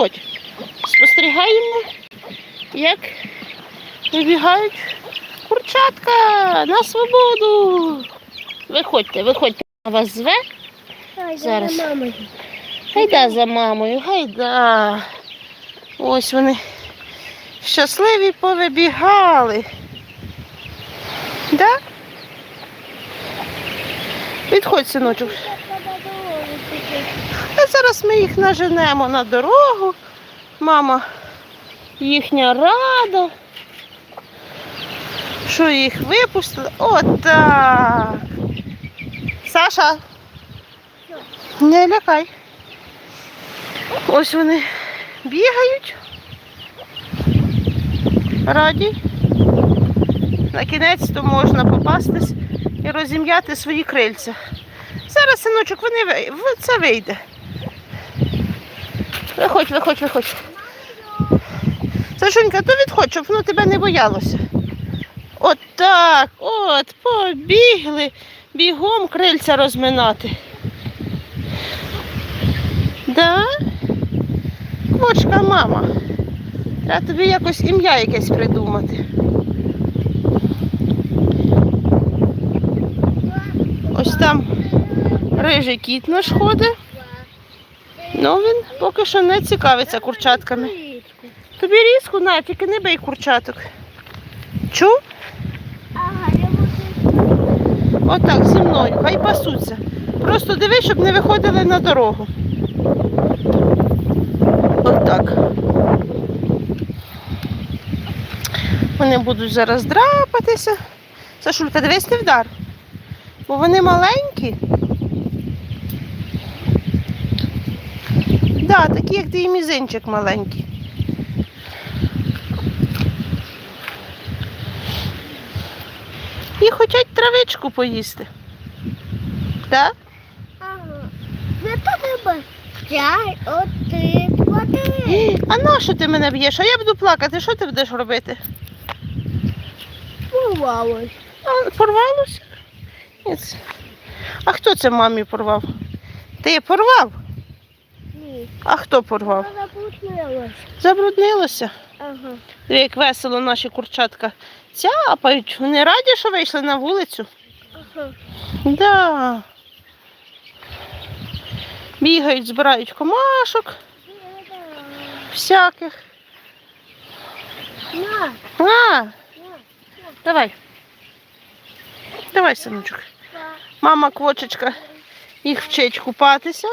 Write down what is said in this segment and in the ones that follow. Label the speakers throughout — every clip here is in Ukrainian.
Speaker 1: Виходь. Спостерігаємо, як вибігають курчатка на свободу. Виходьте, виходьте, Мама вас зве. Зараз.
Speaker 2: Мама.
Speaker 1: Гайда за мамою, гайда. Ось вони щасливі повибігали. Да? Відходь, синочок. А зараз ми їх наженемо на дорогу. Мама їхня рада. Що їх випустили? Отак. Саша. Не лякай. Ось вони бігають. Раді. На кінець то можна попастись і розім'яти свої крильця. Зараз, синочок, вони це вийде. Виходь, виходь, виходь. Сашунька, то відходь, щоб воно тебе не боялося. От так, от, побігли, бігом крильця розминати. Да? Квочка мама. Треба тобі якось ім'я якесь придумати. Ось там рижий кіт наш ходить. Ну він поки що не цікавиться курчатками. Тобі різку на, тільки не бий курчаток. Чув? Отак, зі мною, хай пасуться. Просто дивись, щоб не виходили на дорогу. Отак. Вони будуть зараз драпатися. Сашулька, дивись, не вдар. Бо вони маленькі. Да, такі, як твій мізинчик маленький. І хочуть травичку поїсти. Так?
Speaker 2: Ага. Не то треба. Чай, ти.
Speaker 1: А на що ти мене б'єш? А я буду плакати, що ти будеш робити?
Speaker 2: Бувалось.
Speaker 1: А, порвалося? Ні, А хто це мамі порвав? Ти порвав?
Speaker 2: Ні.
Speaker 1: А хто порвав?
Speaker 2: Вона запуталась.
Speaker 1: Забруднилося.
Speaker 2: Ага.
Speaker 1: Як весело наші курчатка цяпають. Вони раді, що вийшли на вулицю.
Speaker 2: Ага.
Speaker 1: Да. Бігають, збирають комашок всяких.
Speaker 2: На,
Speaker 1: А,
Speaker 2: на.
Speaker 1: давай. Давай, синочок. Мама квочечка їх вчить купатися.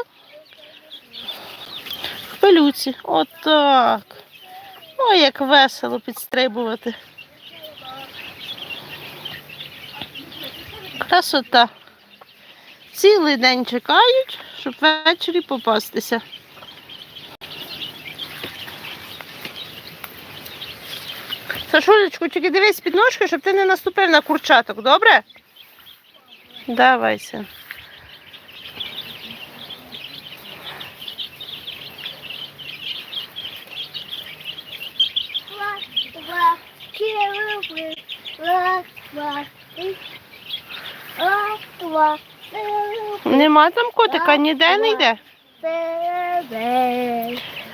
Speaker 1: В пилюці. Отак. Ой, як весело підстрибувати. Красота. Цілий день чекають, щоб ввечері попастися. Сашулечку, тільки дивись під ножки, щоб ти не наступив на курчаток, добре? Давай, Нема там котика, ніде не йде.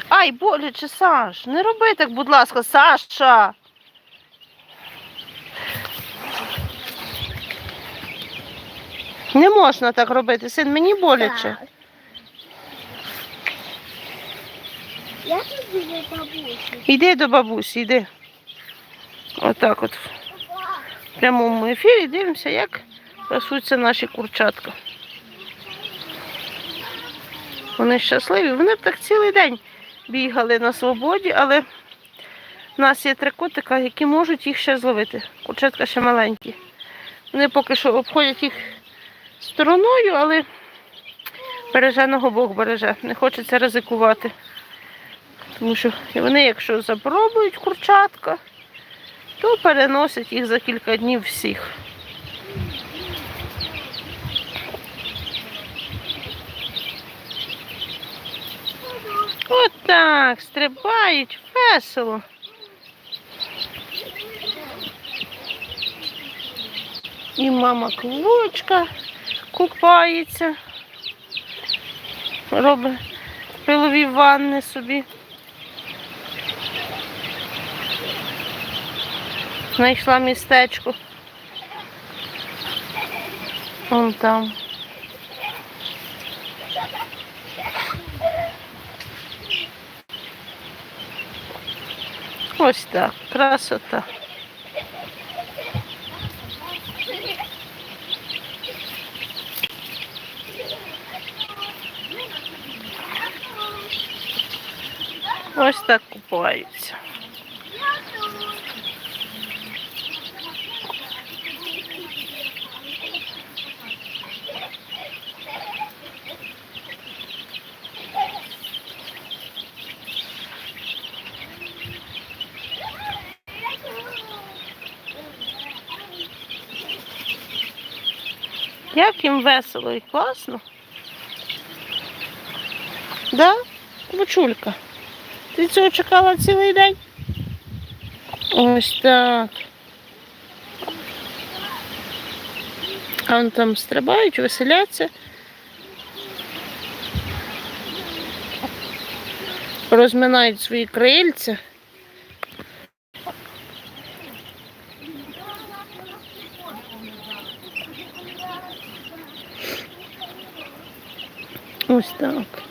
Speaker 1: Ай, боляче, Саш, не роби так, будь ласка, Саша. Не можна так робити, син, мені боляче.
Speaker 2: Я тобі не бабусі.
Speaker 1: Йди до бабусі, йди. Отак от в прямому ефірі дивимося, як пасуться наші курчатка. Вони щасливі, вони б так цілий день бігали на свободі, але в нас є три котика, які можуть їх ще зловити. Курчатка ще маленькі. Вони поки що обходять їх стороною, але береженого Бог береже. Не хочеться ризикувати. Тому що вони, якщо запробують курчатка, то переносять їх за кілька днів всіх. Отак, стрибають, весело. І мама квочка купається, робить пилові ванни собі. Знайшла містечко. Вон там. Ось так, красота. Ось так купаються. Як їм весело і класно. Да? Бучулька. Ти цього чекала цілий день? Ось так. А вон там стрибають, веселяться. Розминають свої крильця. Ось так.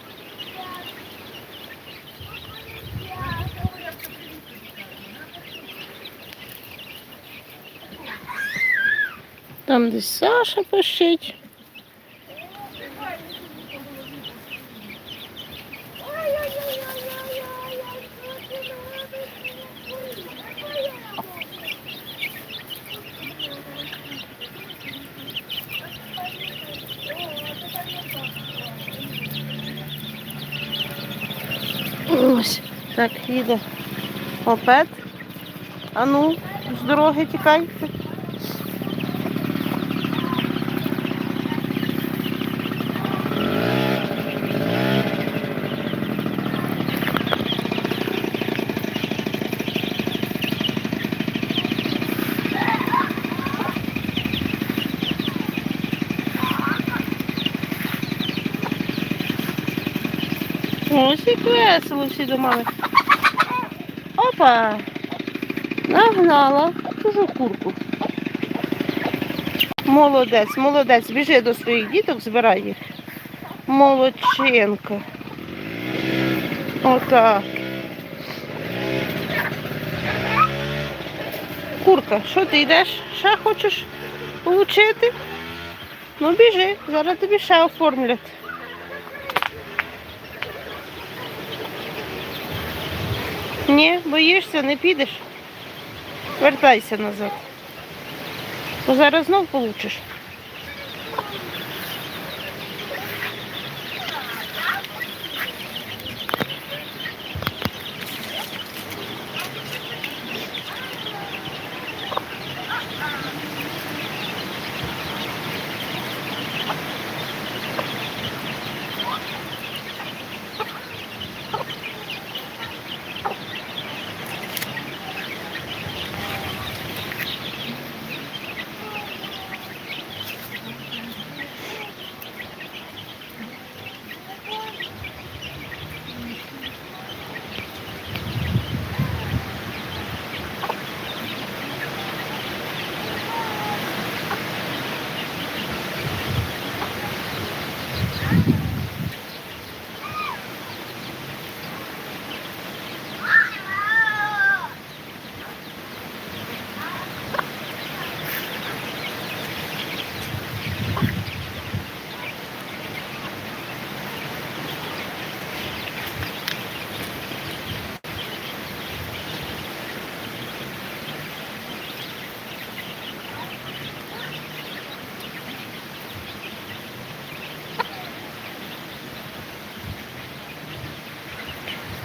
Speaker 1: Там десь Саша пищить. Ось так їде мопед. А ну, з дороги тікайте. Ось як весело всі до мами. Опа! Нагнала чужу курку. Молодець, молодець. Біжи до своїх діток, збирай їх. Молодчинка. Отак. Курка, що ти йдеш? Ще хочеш получити? Ну біжи, зараз тобі ще оформлять. Ні, боїшся, не підеш. Вертайся назад. Бо зараз знов получиш. Thank you.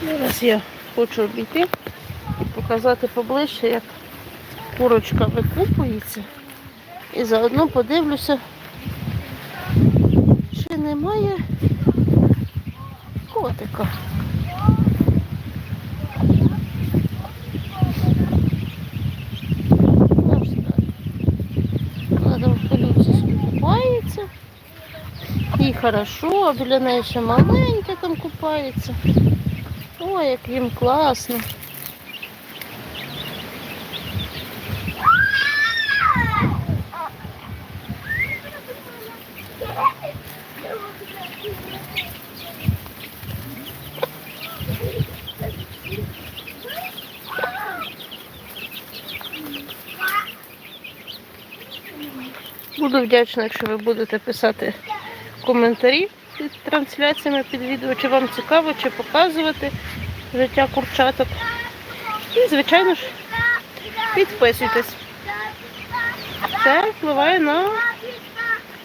Speaker 1: Зараз я хочу обійти і показати поближче, як курочка викупується. І заодно подивлюся, чи немає котика. Їй хорошо, а біля неї ще маленька там купається. О, як їм класно. Буду вдячна, якщо ви будете писати коментарі трансляціями під відео, чи вам цікаво, чи показувати життя курчаток. І, звичайно ж, підписуйтесь. Це впливає на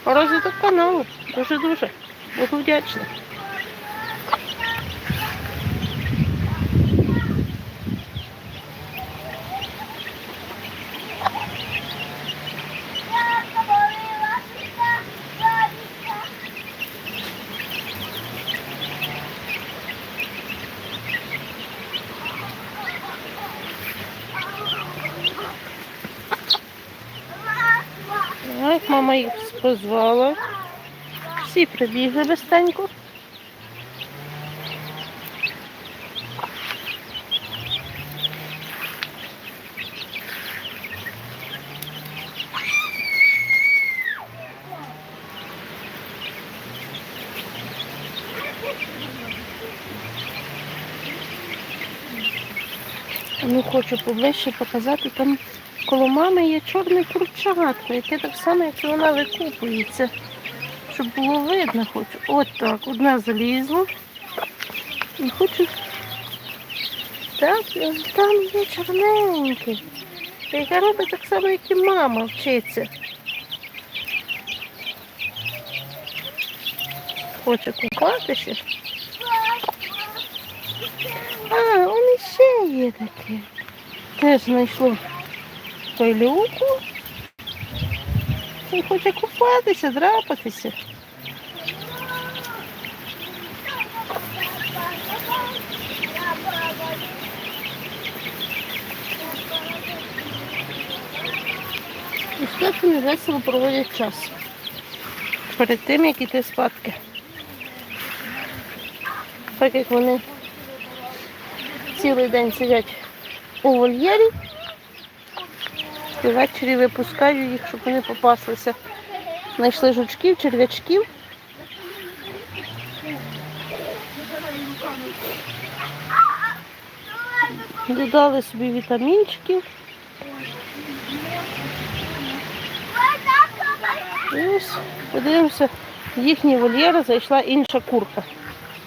Speaker 1: розвиток каналу. Дуже-дуже. Буду вдячна. Так, мама їх позвала. Всі прибігли безстенько. Ну, хочу поближче показати, там коло мами є чорне курчатко, яке так само, як і вона викупується. Щоб було видно, хочу. От так, одна залізла. І хочу. Так, там є чорненьке. Яка робить так само, як і мама вчиться. Хоче купатися. А, он іще є таке. Теж знайшло пилюку. І хоче купатися, драпатися. І так вони весело проводять час. Перед тим, як іти спадки. Так як вони цілий день сидять у вольєрі, і ввечері випускаю їх, щоб вони попаслися. Знайшли жучків, черв'ячків. Додали собі вітамінчиків. І ось подивимося, в їхній вольєр зайшла інша курка.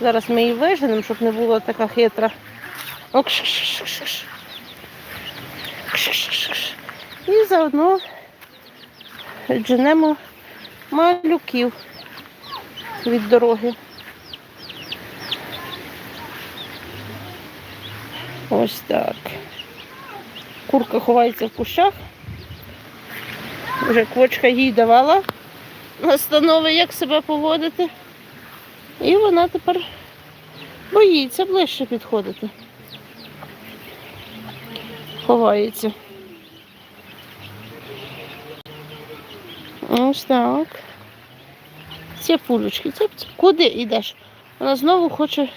Speaker 1: Зараз ми її виженемо, щоб не була така хитра. О, кш-кш-кш-кш. Кш-кш-кш-кш. І заодно дженемо малюків від дороги. Ось так. Курка ховається в кущах. Вже квочка їй давала настанови, як себе поводити. І вона тепер боїться ближче підходити. Ховається. Ось так. Ці пулечки. Ціп. Куди йдеш? Вона знову хоче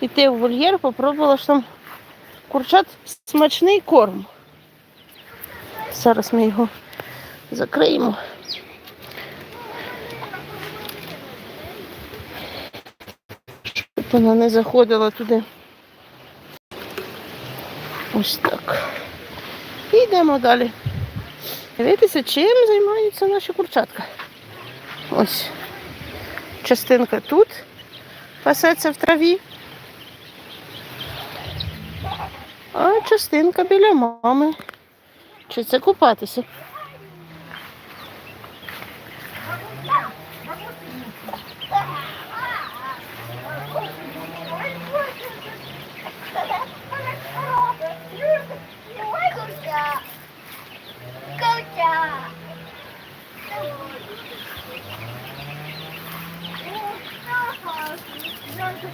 Speaker 1: йти в вольєр, попробувала ж там курчат смачний корм. Зараз ми його закриємо. Щоб вона не заходила туди. Ось так. І йдемо далі. Дивитися, чим займаються наші курчатка. Ось частинка тут пасеться в траві. А частинка біля мами. Чи це купатися?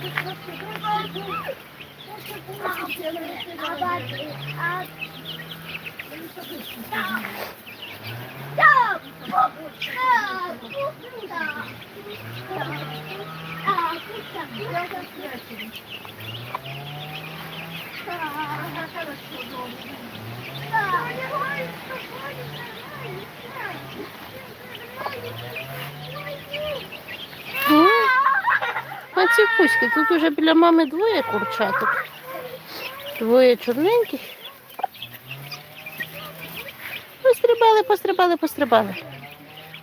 Speaker 1: Ну, ці тут уже біля мами двоє курчаток. Двоє чорненьких. Пострибали, пострибали, пострибали.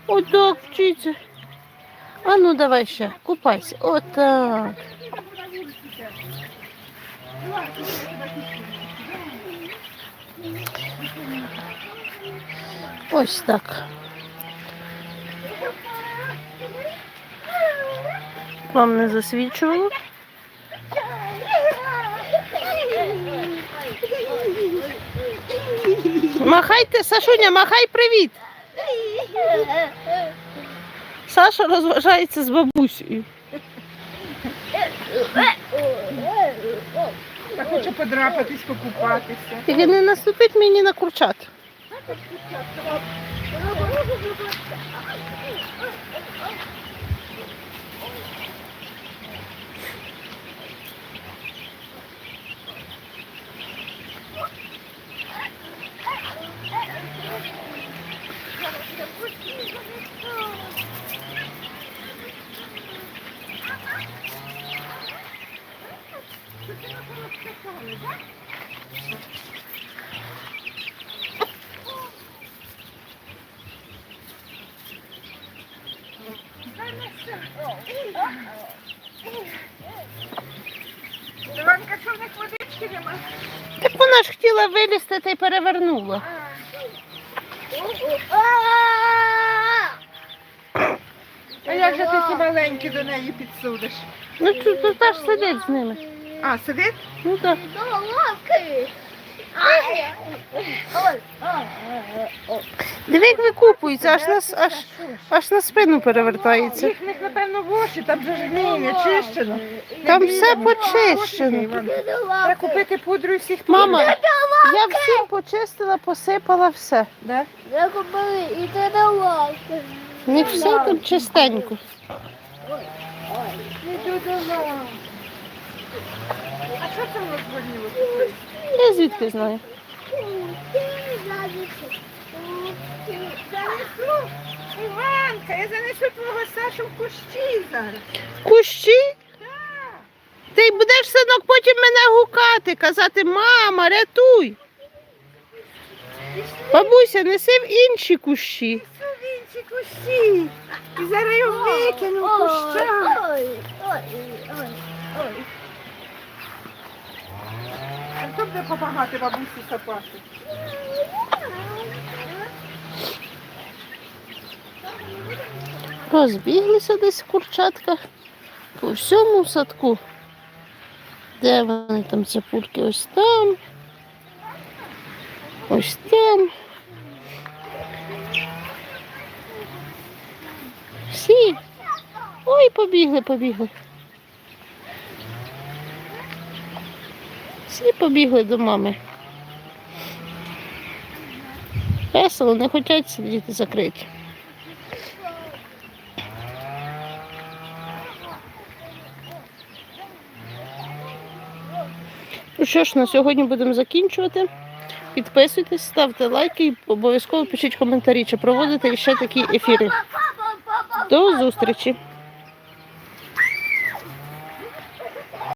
Speaker 1: Отак вчиться. А ну давай ще, купайся. Отак. Ось так. Вам не засвічувало? Махайте, Сашуня, махай привіт. Саша розважається з бабусею.
Speaker 3: Я хочу подрапатись, покупатися.
Speaker 1: Тільки не наступить мені на курчат.
Speaker 3: Іванка, що в них водички нема?
Speaker 1: Так вона ж хотіла вилізти та й перевернула.
Speaker 3: А як же ти ці маленькі до неї підсудиш?
Speaker 1: Ну тут тут теж сидить з ними.
Speaker 3: А, сидить?
Speaker 1: Ну так. Диви, як викупується, аж на, с- аж, аж на спину перевертається.
Speaker 3: Їх в них, напевно, воші, там же ж ні, не чищено.
Speaker 1: Там все почищено.
Speaker 3: Треба купити пудру і всіх
Speaker 1: Мама, я всім почистила, посипала все.
Speaker 3: Да?
Speaker 2: Я купила і ти на лавку.
Speaker 1: Не все там чистенько.
Speaker 3: Не додала. А що це у боліло?
Speaker 1: Я звідки знаю.
Speaker 3: Занесу. Іванка, я занесу твого Сашу в кущі зараз.
Speaker 1: Кущі?
Speaker 3: Так.
Speaker 1: Ти будеш синок потім мене гукати, казати, мама, рятуй. Бабуся, неси в інші кущі.
Speaker 3: Несу в інші кущі. І зараз його викину в куща.
Speaker 2: Ой, ой, ой, ой.
Speaker 3: Хто буде допомагати бабусі сапати?
Speaker 1: Розбіглися десь курчатка по всьому садку. Де вони там цапульки? Ось там. Ось там. Всі. Ой, побігли, побігли. Всі побігли до мами. Весело, не хочуть сидіти закриті. Ну що ж, на сьогодні будемо закінчувати. Підписуйтесь, ставте лайки і обов'язково пишіть коментарі, чи проводите ще такі ефіри. До зустрічі!